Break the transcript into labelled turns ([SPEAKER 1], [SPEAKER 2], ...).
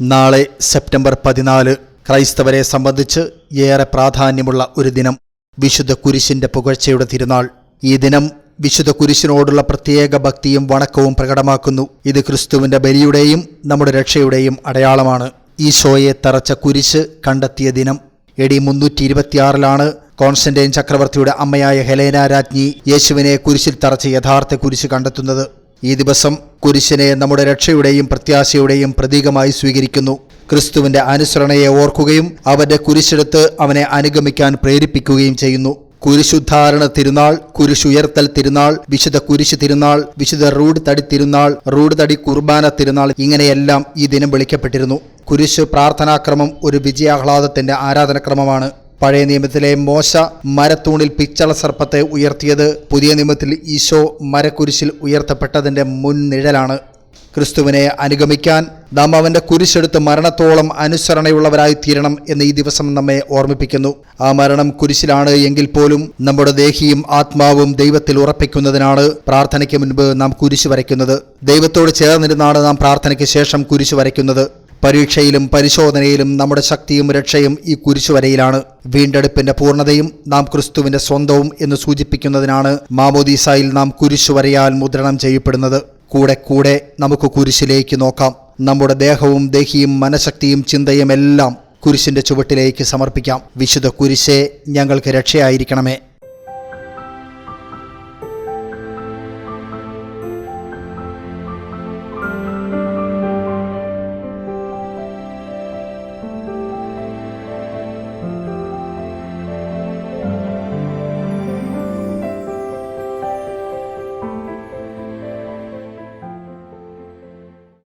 [SPEAKER 1] നാളെ സെപ്റ്റംബർ പതിനാല് ക്രൈസ്തവരെ സംബന്ധിച്ച് ഏറെ പ്രാധാന്യമുള്ള ഒരു ദിനം വിശുദ്ധ കുരിശിന്റെ പുകഴ്ചയുടെ തിരുനാൾ. ഈ ദിനം വിശുദ്ധ കുരിശിനോടുള്ള പ്രത്യേക ഭക്തിയും വണക്കവും പ്രകടമാക്കുന്നു. ഇത് ക്രിസ്തുവിന്റെ ബലിയുടെയും നമ്മുടെ രക്ഷയുടെയും അടയാളമാണ്. ഈശോയെ തറച്ച കുരിശ് കണ്ടെത്തിയ ദിനം. എ ഡി മുന്നൂറ്റി ഇരുപത്തിയാറിലാണ് കോൺസ്റ്റന്റൈൻ ചക്രവർത്തിയുടെ അമ്മയായ ഹെലേന രാജ്ഞി യേശുവിനെ കുരിശിൽ തറച്ച് യഥാർത്ഥ കുരിശ് കണ്ടെത്തുന്നത്. ഈ ദിവസം കുരിശിനെ നമ്മുടെ രക്ഷയുടെയും പ്രത്യാശയുടെയും പ്രതീകമായി സ്വീകരിക്കുന്നു. ക്രിസ്തുവിന്റെ അനുസരണയെ ഓർക്കുകയും അവന്റെ കുരിശെടുത്ത് അവനെ അനുഗമിക്കാൻ പ്രേരിപ്പിക്കുകയും ചെയ്യുന്നു. കുരിശുദ്ധാരണ തിരുനാൾ കുരിശുയർത്തൽ തിരുനാൾ വിശുദ്ധ കുരിശ് തിരുനാൾ വിശുദ്ധ റൂഡ് തടി തിരുനാൾ റൂഡ് തടി കുർബാന തിരുനാൾ ഇങ്ങനെയെല്ലാം ഈ ദിനം വിളിക്കപ്പെട്ടിരുന്നു. കുരിശു പ്രാർത്ഥനാക്രമം ഒരു വിജയാഹ്ലാദത്തിന്റെ ആരാധനക്രമമാണ്. പഴയ നിയമത്തിലെ മോശ മരത്തൂണിൽ പിച്ചള സർപ്പത്തെ ഉയർത്തിയത്. പുതിയ നിയമത്തിൽ ഈശോ മരക്കുരിശിൽ ഉയർത്തപ്പെട്ടതിന്റെ മുൻനിഴലാണ് ക്രിസ്തുവിനെ അനുഗമിക്കാൻ നാം അവന്റെ കുരിശെടുത്ത് മരണത്തോളം അനുസരണയുള്ളവരായി തീരണം എന്ന് ഈ ദിവസം നമ്മെ ഓർമ്മിപ്പിക്കുന്നു. ആ മരണം കുരിശിലാണ് എങ്കിൽ പോലും നമ്മുടെ ദേഹിയും ആത്മാവും ദൈവത്തിൽ ഉറപ്പിക്കുന്നതിനാണ് പ്രാർത്ഥനയ്ക്ക് മുൻപ് നാം കുരിശ് വരയ്ക്കുന്നത്. ദൈവത്തോട് ചേർന്നിരുന്നാണ് നാം പ്രാർത്ഥനയ്ക്ക് ശേഷം കുരിശ് വരയ്ക്കുന്നത്. പരീക്ഷയിലും പരിശോധനയിലും നമ്മുടെ ശക്തിയും രക്ഷയും ഈ കുരിശുവരയിലാണ്. വീണ്ടെടുപ്പിന്റെ പൂർണതയും നാം ക്രിസ്തുവിന്റെ സ്വന്തവും എന്ന് സൂചിപ്പിക്കുന്നതിനാണ് മാമോദീസായിൽ നാം കുരിശുവരയാൽ മുദ്രണം ചെയ്യപ്പെടുന്നത്. കൂടെ കൂടെ നമുക്ക് കുരിശിലേക്ക് നോക്കാം. നമ്മുടെ ദേഹവും ദേഹിയും മനഃശക്തിയും ചിന്തയും എല്ലാം കുരിശിന്റെ ചുവട്ടിലേക്ക് സമർപ്പിക്കാം. വിശുദ്ധ കുരിശേ ഞങ്ങൾക്ക് രക്ഷയായിരിക്കണമേ.